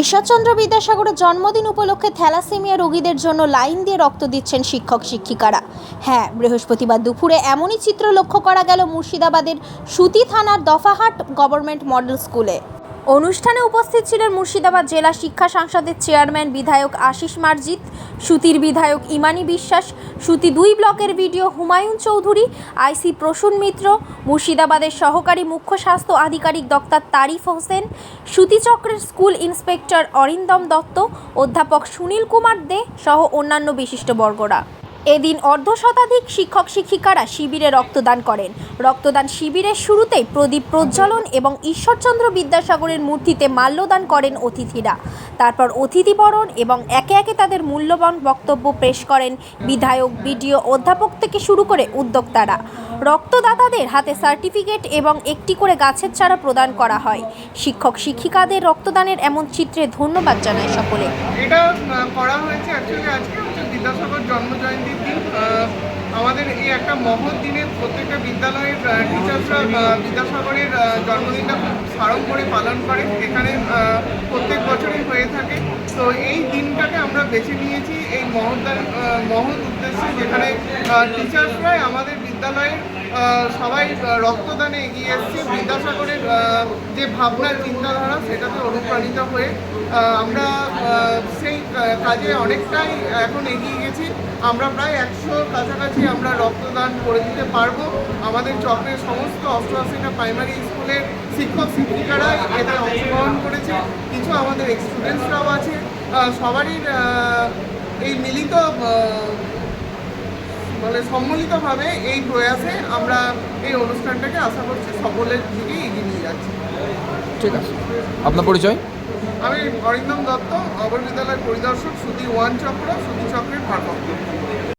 ঈশ্বরচন্দ্র বিদ্যাসাগরের জন্মদিন উপলক্ষে থ্যালাসেমিয়া রোগীদের জন্য লাইন দিয়ে রক্ত দিচ্ছেন শিক্ষক, শিক্ষিকারা। হ্যাঁ বৃহস্পতিবার দুপুরে এমনই চিত্র লক্ষ্য করা গেল মুর্শিদাবাদের সুতি থানার দফাহাট গভর্নমেন্ট মডেল স্কুলে। অনুষ্ঠানে উপস্থিত ছিলেন মুর্শিদাবাদ জেলা শিক্ষা সংসদের চেয়ারম্যান বিধায়ক আশিস মার্জিত সুতির বিধায়ক ইমানি বিশ্বাস, সুতি দুই ব্লকের ভিডিও হুমায়ুন চৌধুরী, আইসি প্রসূন মিত্র, মুর্শিদাবাদের সহকারী মুখ্য স্বাস্থ্য আধিকারিক ডক্টর তারিফ হোসেন সুতিচক্রের স্কুল ইন্সপেক্টর অরিন্দম দত্ত, অধ্যাপক সুনীল কুমার দে সহ অন্যান্য বিশিষ্টবর্গরা। এদিন অর্ধ শতাধিক শিক্ষক শিক্ষিকারা শিবিরে রক্তদান করেন। রক্তদান শিবিরের শুরুতেই প্রদীপ প্রজ্বলন এবং ঈশ্বরচন্দ্র বিদ্যাসাগরের মূর্তিতে মাল্যদান করেন অতিথিরা। তারপর অতিথিবরণ এবং একে একে তাদের মূল্যবান বক্তব্য পেশ করেন বিধায়ক, বিডিও অধ্যাপক থেকে শুরু করে উদ্যোক্তারা। রক্তদাতাদের হাতে সার্টিফিকেট এবং একটি করে গাছের চারা প্রদান করা হয়। শিক্ষক শিক্ষিকাদের রক্তদানের এমন চিত্রে ধন্যবাদ জানায় সকলে। এটা করা হয়েছে অ্যাকচুয়ালি আজকে হচ্ছে বিদ্যাসাগর জন্ম জয়ন্তীর দিন আমাদের এই একটা মহৎ দিনে প্রত্যেকটা বিদ্যালয়ের টিচার্সরা বিদ্যাসাগরের জন্মদিনটা খুব করে পালন করে। এখানে প্রত্যেক বছরই হয়ে থাকে। তো এই দিনটাকে আমরা বেছে নিয়েছি এই মহৎদান মহৎ উদ্দেশ্যে যেখানে টিচার্সরাই আমাদের বিদ্যালয়ের সবাই রক্তদানে এগিয়ে এসেছে। বিদ্যাসাগরের যে ভাবনা চিন্তাধারা সেটাতে অনুপ্রাণিত হয়ে আমরা সেই কাজে অনেকটাই এখন এগিয়ে গেছি। আমরা প্রায় একশোর কাছাকাছি আমরা রক্তদান করে দিতে পারব। আমাদের চক্রের সমস্ত অষ্টআশিটা প্রাইমারি স্কুলের শিক্ষক শিক্ষিকারা এতে অংশগ্রহণ করেছে। কিছু আমাদের স্টুডেন্টসরাও আছে। সবারই এই মিলিত মানে সম্মিলিতভাবে এই প্রয়াসে আমরা এই অনুষ্ঠানটাকে আশা করছি সকলের দিকে এগিয়ে নিয়ে যাচ্ছি। ঠিক আছে। আপনার পরিচয়? আমি অরিন্দম দত্ত অবর বিদ্যালয়ের পরিদর্শক সুদী ওয়ান চক্র সুদী চক্রের ভারপ্রাপ্ত।